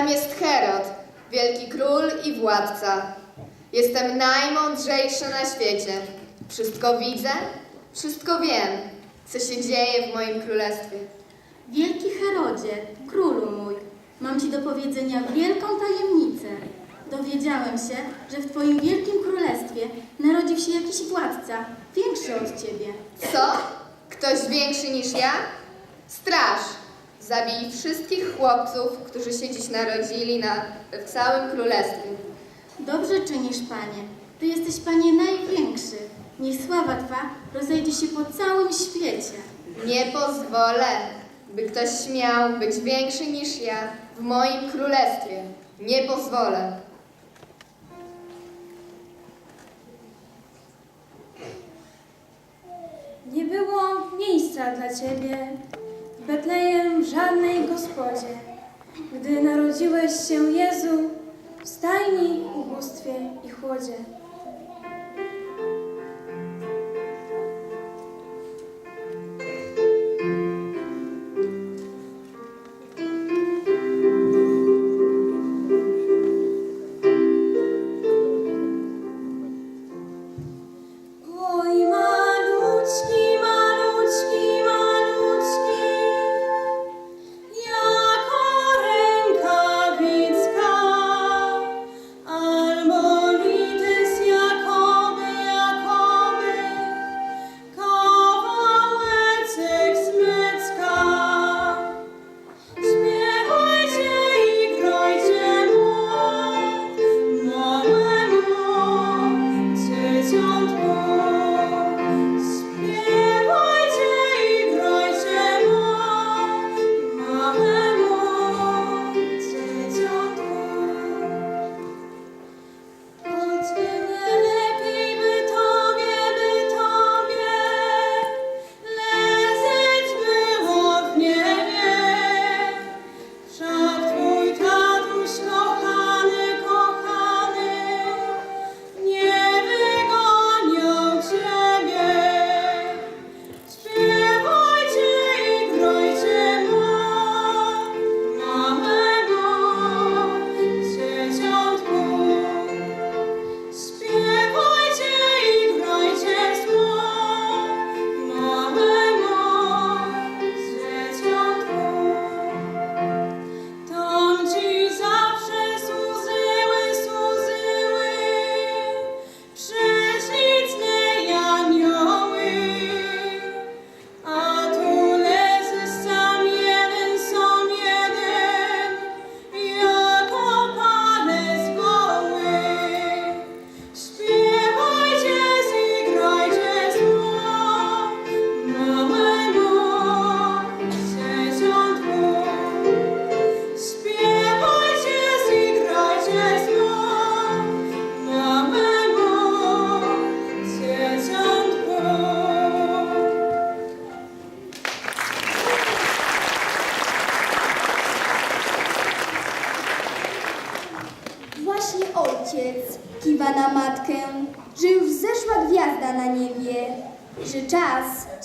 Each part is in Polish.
Jam jest Herod, wielki król i władca. Jestem najmądrzejszy na świecie. Wszystko widzę, wszystko wiem, co się dzieje w moim królestwie. Wielki Herodzie, królu mój, mam ci do powiedzenia wielką tajemnicę. Dowiedziałem się, że w twoim wielkim królestwie narodził się jakiś władca, większy od ciebie. Co? Ktoś większy niż ja? Straż! Zabij wszystkich chłopców, którzy się dziś narodzili na, w całym królestwie. Dobrze czynisz, panie. Ty jesteś, panie, największy. Niech sława twa rozejdzie się po całym świecie. Nie pozwolę, by ktoś śmiał być większy niż ja w moim królestwie. Nie pozwolę. Nie było miejsca dla ciebie w Betlejem w żadnej gospodzie, gdy narodziłeś się Jezu w stajni, ubóstwie i chłodzie.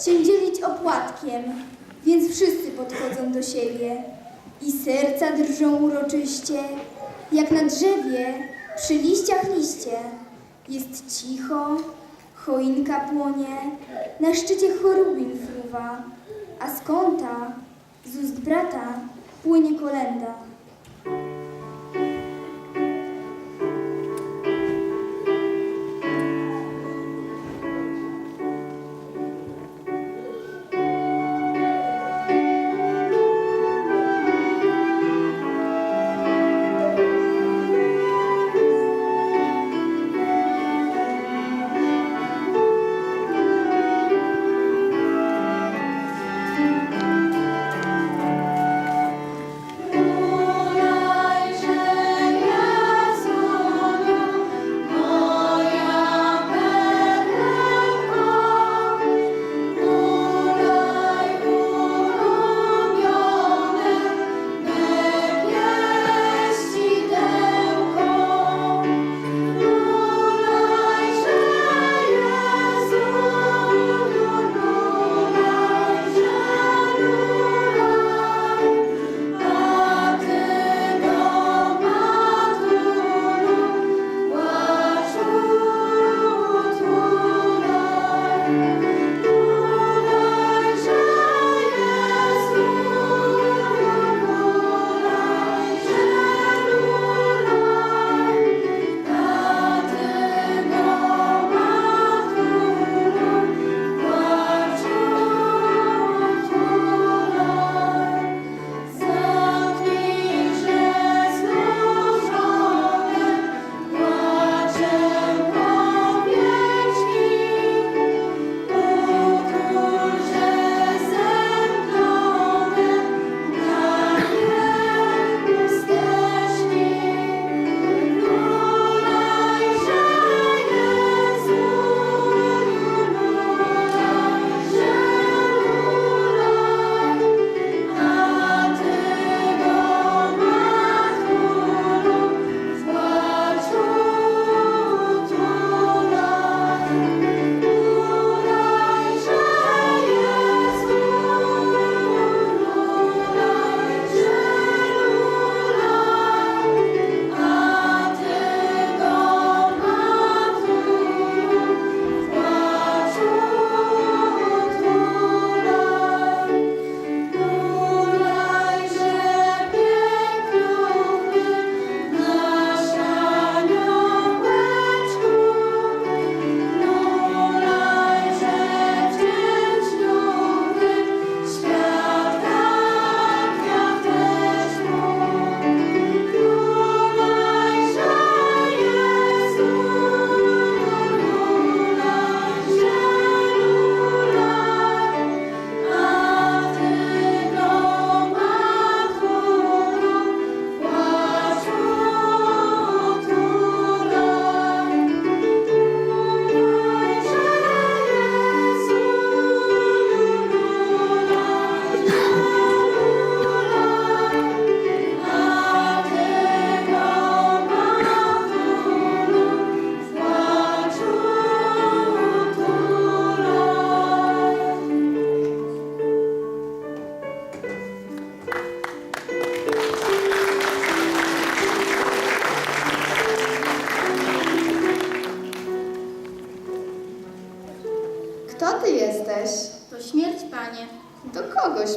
Się dzielić opłatkiem, więc wszyscy podchodzą do siebie i serca drżą uroczyście, jak na drzewie przy liściach liście. Jest cicho, choinka płonie, na szczycie chorubin fruwa, a z kąta, z ust brata płynie kolenda.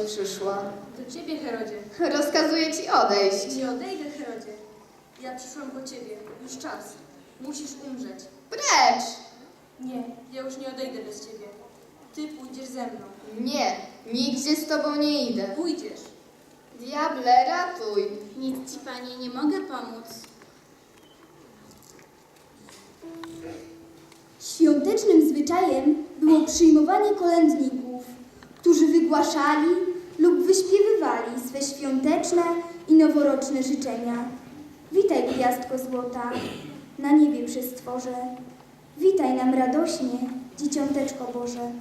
Przyszła. Do ciebie, Herodzie. Rozkazuję ci odejść. Nie odejdę, Herodzie. Ja przyszłam po ciebie. Już czas. Musisz umrzeć. Precz! Nie, ja już nie odejdę bez ciebie. Ty pójdziesz ze mną. Nie, nigdzie z tobą nie idę. Pójdziesz. Diable, ratuj! Nic ci, panie, nie mogę pomóc. Świątecznym zwyczajem było przyjmowanie kolędników, którzy wygłaszali wyśpiewywali swe świąteczne i noworoczne życzenia. Witaj, gwiazdko złota, na niebie przy stworze. Witaj nam radośnie, dzieciąteczko Boże.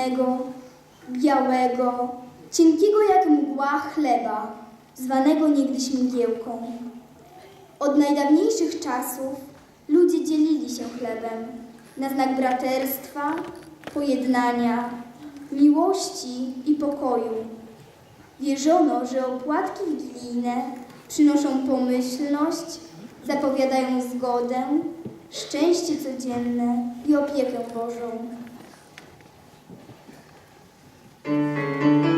Delikatnego, białego, cienkiego jak mgła chleba, zwanego niegdyś mgiełką. Od najdawniejszych czasów ludzie dzielili się chlebem na znak braterstwa, pojednania, miłości i pokoju. Wierzono, że opłatki wigilijne przynoszą pomyślność, zapowiadają zgodę, szczęście codzienne i opiekę Bożą. Dziękuję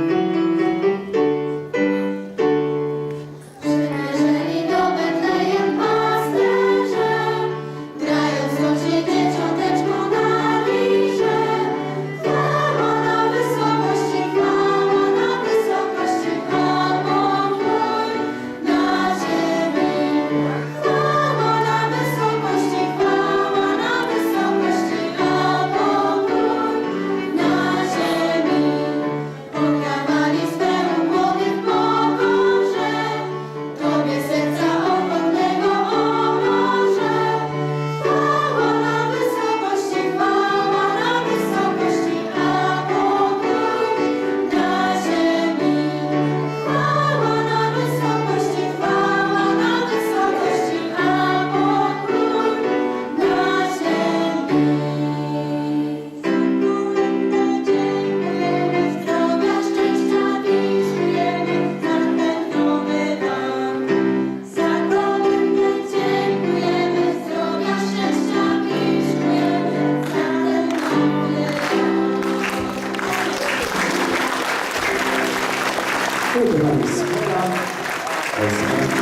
kochani. Skora,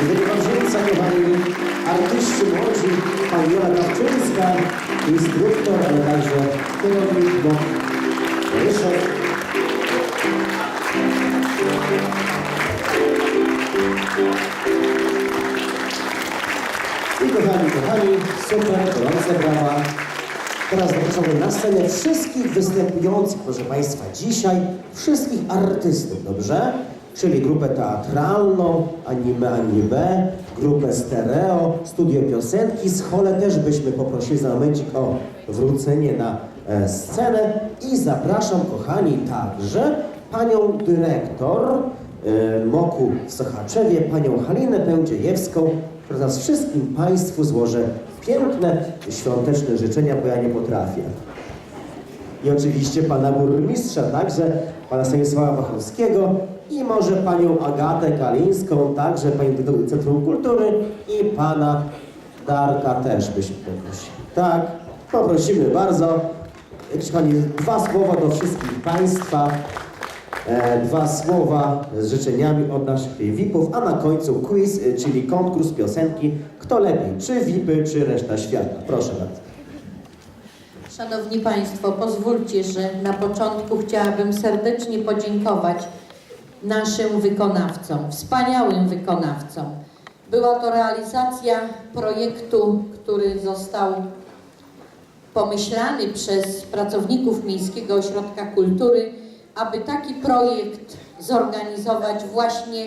Wykonawczyńca, kochani, artyści młodzi, pani Jola Kawczyńska, instruktor, ale także kierownik, no, Ryszard. I kochani, kochani, super, gorące brawa. Teraz zapraszamy na scenę wszystkich występujących, proszę Państwa, dzisiaj wszystkich artystów, dobrze? Czyli grupę teatralną, anime, anime, grupę stereo, studio piosenki. Z Chole też byśmy poprosili za momencik o wrócenie na e, scenę. I zapraszam, kochani, także panią dyrektor e, MOKU w Sochaczewie, panią Halinę Pędziejewską, która nas wszystkim Państwu złoży piękne świąteczne życzenia, bo ja nie potrafię. I oczywiście pana burmistrza, także pana Stanisława Wachowskiego i może panią Agatę Kalińską, także panią dyrektor Centrum Kultury i pana Darka też byśmy poprosili. Tak, poprosimy bardzo. Pani, dwa słowa do wszystkich Państwa. E, dwa słowa z życzeniami od naszych VIP-ów, a na końcu quiz, e, czyli konkurs piosenki. Kto lepiej, czy VIP-y, czy reszta świata? Proszę bardzo. Szanowni Państwo, pozwólcie, że na początku chciałabym serdecznie podziękować naszym wykonawcom, wspaniałym wykonawcom. Była to realizacja projektu, który został pomyślany przez pracowników Miejskiego Ośrodka Kultury, aby taki projekt zorganizować właśnie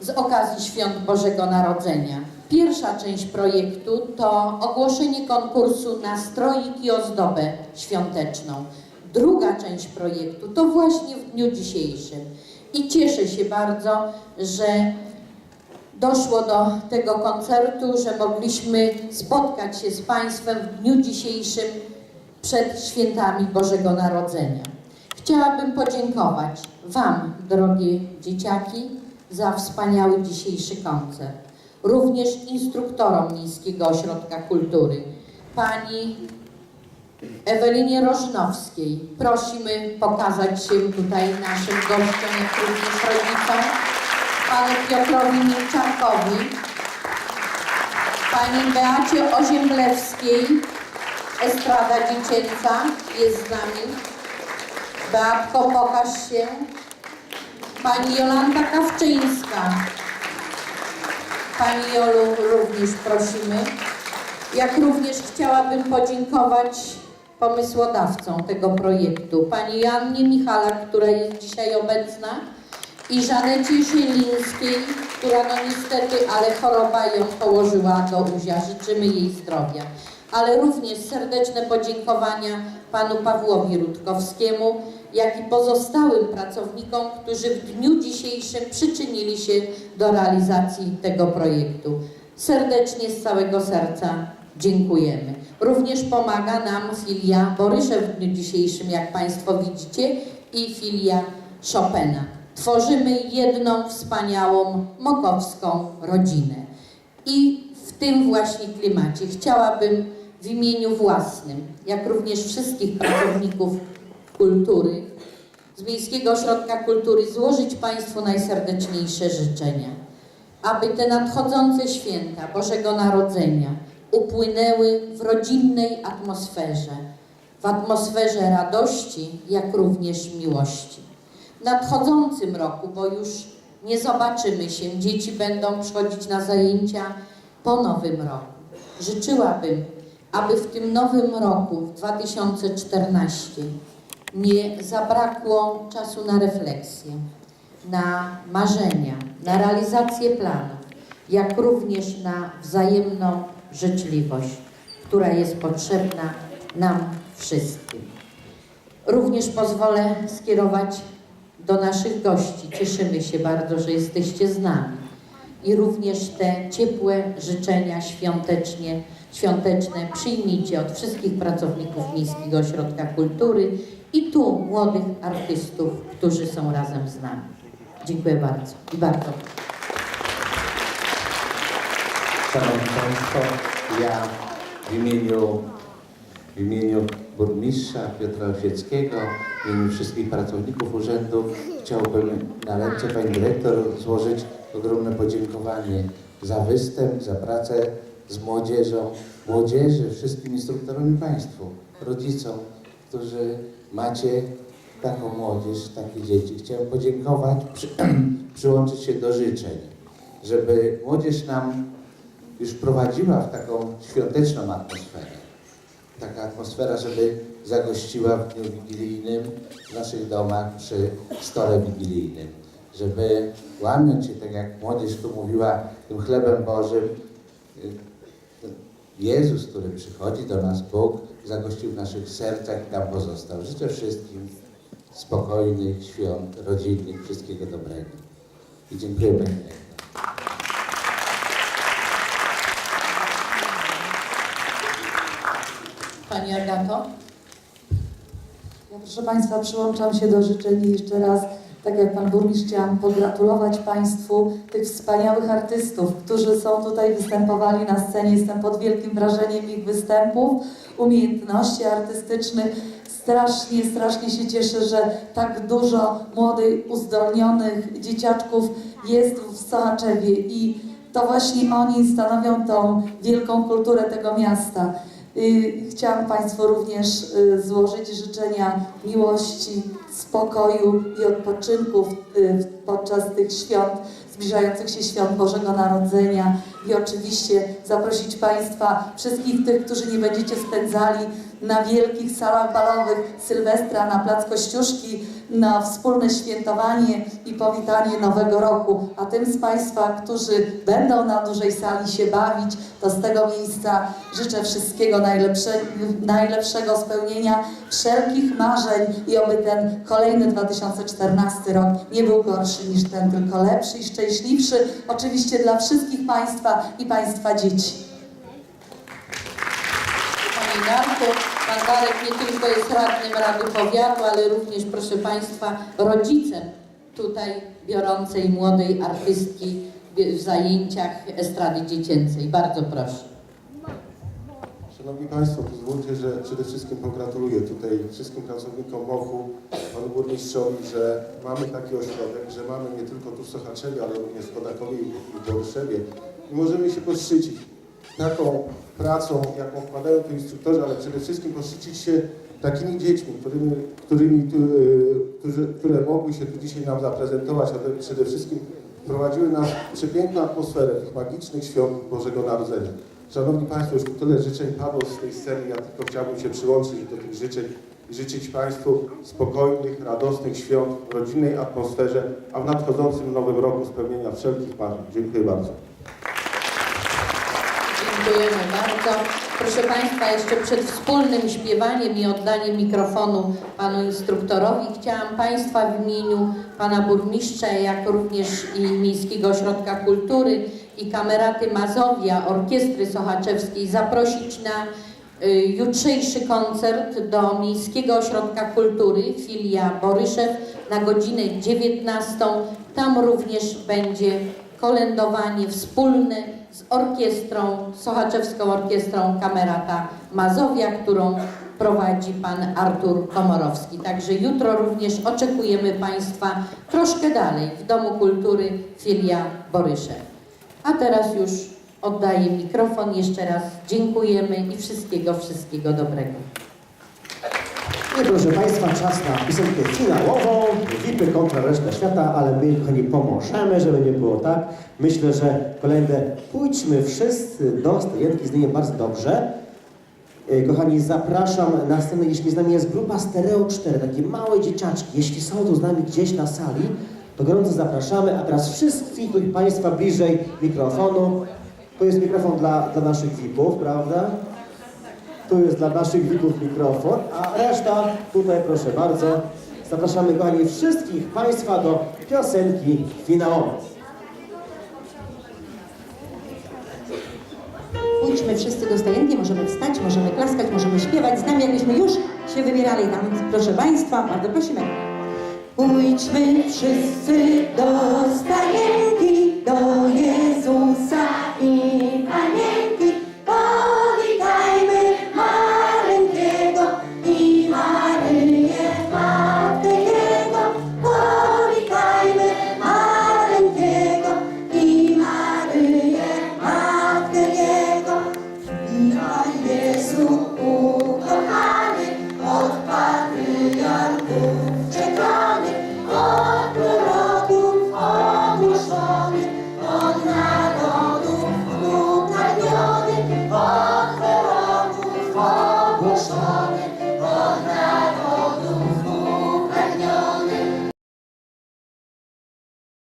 z okazji Świąt Bożego Narodzenia. Pierwsza część projektu to ogłoszenie konkursu na stroik i ozdobę świąteczną. Druga część projektu to właśnie w dniu dzisiejszym. I cieszę się bardzo, że doszło do tego koncertu, że mogliśmy spotkać się z Państwem w dniu dzisiejszym przed świętami Bożego Narodzenia. Chciałabym podziękować Wam, drogie dzieciaki, za wspaniały dzisiejszy koncert. Również instruktorom Miejskiego Ośrodka Kultury, Pani Ewelinie Rożnowskiej. Prosimy pokazać się tutaj naszym gościom, jak również rodzicom. Panu Piotrowi Milczarkowi, Pani Beacie Oziemblewskiej, Estrada Dziecięca jest z nami. Beatko, pokaż się. Pani Jolanta Kawczyńska. Pani Jolu również prosimy. Jak również chciałabym podziękować pomysłodawcom tego projektu, pani Jannie Michalak, która jest dzisiaj obecna i Żanecie Zielińskiej, która no niestety, ale choroba ją położyła do uzia. Życzymy jej zdrowia. Ale również serdeczne podziękowania panu Pawłowi Rutkowskiemu, jak i pozostałym pracownikom, którzy w dniu dzisiejszym przyczynili się do realizacji tego projektu. Serdecznie z całego serca dziękujemy. Również pomaga nam filia Boryszew w dniu dzisiejszym, jak Państwo widzicie, i filia Chopina. Tworzymy jedną wspaniałą mokowską rodzinę. I w tym właśnie klimacie chciałabym w imieniu własnym, jak również wszystkich pracowników kultury z Miejskiego Ośrodka Kultury złożyć Państwu najserdeczniejsze życzenia, aby te nadchodzące święta Bożego Narodzenia upłynęły w rodzinnej atmosferze, w atmosferze radości, jak również miłości. W nadchodzącym roku, bo już nie zobaczymy się, dzieci będą przychodzić na zajęcia po nowym roku. Życzyłabym, aby w tym nowym roku, w 2014, nie zabrakło czasu na refleksję, na marzenia, na realizację planów, jak również na wzajemną życzliwość, która jest potrzebna nam wszystkim. Również pozwolę skierować do naszych gości. Cieszymy się bardzo, że jesteście z nami. I również te ciepłe życzenia świątecznie, świąteczne przyjmijcie od wszystkich pracowników Miejskiego Ośrodka Kultury i tu młodych artystów, którzy są razem z nami. Dziękuję bardzo i bardzo. Szanowni Państwo, ja w imieniu W imieniu burmistrza Piotra Osieckiego, w imieniu wszystkich pracowników urzędu chciałbym na ręce Pani Dyrektor złożyć ogromne podziękowanie za występ, za pracę z młodzieżą, młodzieży, wszystkim instruktorom i Państwu, rodzicom, którzy macie taką młodzież, takie dzieci. Chciałem podziękować, przy, przyłączyć się do życzeń, żeby młodzież nam już wprowadziła w taką świąteczną atmosferę. Taka atmosfera, żeby zagościła w dniu wigilijnym w naszych domach przy stole wigilijnym. Żeby łamiąc się, tak jak młodzież tu mówiła, tym chlebem Bożym, y, Jezus, który przychodzi do nas, Bóg, zagościł w naszych sercach i tam pozostał. Życzę wszystkim spokojnych świąt, rodzinnych, wszystkiego dobrego. I dziękuję Pani Dyrektor. Pani Agato? Ja, proszę Państwa, przyłączam się do życzeń i jeszcze raz, tak jak Pan Burmistrz, chciałam pogratulować Państwu tych wspaniałych artystów, którzy są tutaj występowali na scenie. Jestem pod wielkim wrażeniem ich występów, umiejętności artystycznych. Strasznie, strasznie się cieszę, że tak dużo młodych, uzdolnionych dzieciaczków jest w Sochaczewie i to właśnie oni stanowią tą wielką kulturę tego miasta. Chciałam Państwu również y, złożyć życzenia miłości, spokoju i odpoczynku y, podczas tych świąt, zbliżających się świąt Bożego Narodzenia. I oczywiście zaprosić Państwa, wszystkich tych, którzy nie będziecie spędzali na wielkich salach balowych Sylwestra na Plac Kościuszki, na wspólne świętowanie i powitanie Nowego Roku. A tym z Państwa, którzy będą na dużej sali się bawić, to z tego miejsca życzę wszystkiego najlepsze, najlepszego spełnienia wszelkich marzeń i oby ten kolejny 2014 rok nie był gorszy niż ten, tylko lepszy i szczęśliwszy. Oczywiście dla wszystkich Państwa i Państwa dzieci. Darku, Pan Darek nie tylko jest radnym Rady Powiatu, ale również, proszę Państwa, rodzicem tutaj biorącej młodej artystki w zajęciach estrady dziecięcej. Bardzo proszę. Szanowni Państwo, pozwólcie, że przede wszystkim pogratuluję tutaj wszystkim pracownikom MOHU, Panu Burmistrzowi, że mamy taki ośrodek, że mamy nie tylko tu w Sochaczewie, ale również w i w Boryszewie i możemy się poszczycić taką pracą, jaką wkładają tu instruktorzy, ale przede wszystkim poszczycić się takimi dziećmi, którymi, którymi y, którzy, które mogły się tu dzisiaj nam zaprezentować, ale przede wszystkim wprowadziły nas przepiękną atmosferę tych magicznych świąt Bożego Narodzenia. Szanowni Państwo, już tyle życzeń padło z tej sceny, ja tylko chciałbym się przyłączyć do tych życzeń i życzyć Państwu spokojnych, radosnych świąt, w rodzinnej atmosferze, a w nadchodzącym nowym roku spełnienia wszelkich marzeń. Dziękuję bardzo. Dziękujemy bardzo. Proszę Państwa, jeszcze przed wspólnym śpiewaniem i oddaniem mikrofonu Panu instruktorowi chciałam Państwa w imieniu Pana Burmistrza, jak również i Miejskiego Ośrodka Kultury i Kameraty Mazowia Orkiestry Sochaczewskiej zaprosić na y, jutrzejszy koncert do Miejskiego Ośrodka Kultury filia Boryszew na godzinę 19. Tam również będzie kolędowanie wspólne z orkiestrą, Sochaczewską Orkiestrą Kamerata Mazowia, którą prowadzi pan Artur Komorowski. Także jutro również oczekujemy Państwa troszkę dalej w Domu Kultury filia Boryszew. A teraz już oddaję mikrofon. Jeszcze raz dziękujemy i wszystkiego, wszystkiego dobrego. I proszę Państwa, czas na piosenkę finałową, VIPy kontra reszta świata, ale my, kochani, pomożemy, żeby nie było tak. Myślę, że kolejne pójdźmy wszyscy do stojenki, z bardzo dobrze. E, Kochani, zapraszam na scenę, jeśli z nami jest grupa Stereo 4, takie małe dzieciaczki. Jeśli są tu z nami gdzieś na sali, to gorąco zapraszamy, a teraz wszystkich Państwa bliżej mikrofonu. To jest mikrofon dla, dla naszych VIP-ów, prawda? Tu jest dla naszych widzów mikrofon, a reszta tutaj proszę bardzo. Zapraszamy kochani wszystkich Państwa do piosenki finałowej. Pójdźmy wszyscy do stajenki, możemy wstać, możemy klaskać, możemy śpiewać z nami, jakbyśmy już się wybierali tam. Proszę Państwa, bardzo prosimy. Pójdźmy wszyscy do stajenki, do Jezusa